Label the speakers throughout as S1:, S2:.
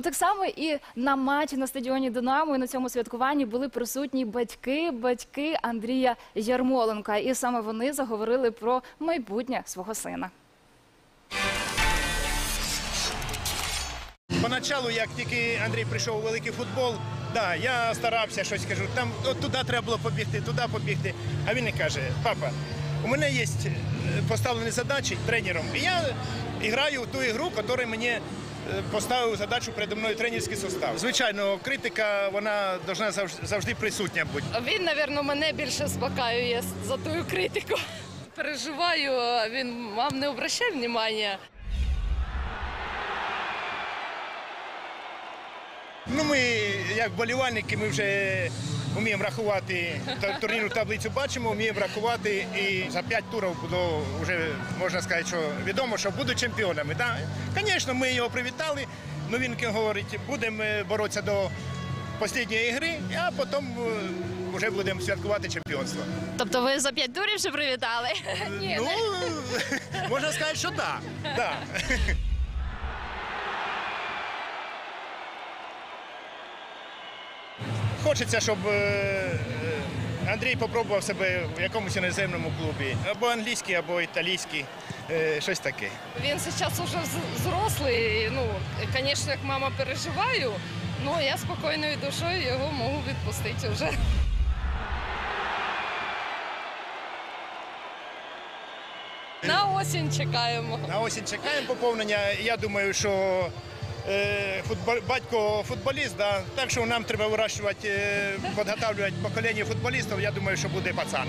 S1: От так само і на матчі на стадіоні Динамо і на цьому святкуванні були присутні батьки, батьки Андрія Ярмоленка. І саме вони заговорили про майбутнє свого сина.
S2: Поначалу, як тільки Андрій прийшов у великий футбол, да, я старався щось кажу, там от туди треба було побігти, туди побігти. А він і каже: папа, у мене є е, поставлені задачі тренером, і я граю в ту ігру, яку мені поставив задачу передо мною тренерський состав. Звичайно, критика вона повинна завжди, присутня бути.
S3: Він, напевно, мене більше спокаює за ту критику. Переживаю, він вам не обращає внимання.
S2: Ну, ми, як болівальники, ми вже вміємо рахувати та- турнірну таблицю, бачимо, вміємо рахувати. І за п'ять турів було вже можна сказати, що відомо, що будуть чемпіонами. Да? Звісно, ми його привітали. Ну він говорить, будемо боротися до останньої гри, а потім е, вже будемо святкувати чемпіонство.
S4: Тобто ви за п'ять турів вже привітали?
S2: ну, можна сказати, що так. Да. Хочеться, щоб е, е, Андрій спробував себе в якомусь іноземному клубі, або англійський, або італійський, е, щось таке.
S3: Він зараз вже взрослий. Ну, звісно, як мама переживаю, але я спокійною душою його можу відпустити вже. На осінь чекаємо.
S2: На осінь чекаємо поповнення. Я думаю, що батько футболіст, да, так що нам треба вирощувати, е, підготовлювати покоління футболістів. Я думаю, що буде пацан.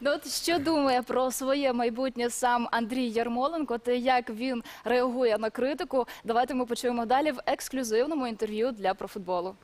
S1: Ну от що думає про своє майбутнє сам Андрій Ярмоленко та як він реагує на критику? Давайте ми почуємо далі в ексклюзивному інтерв'ю для профутболу.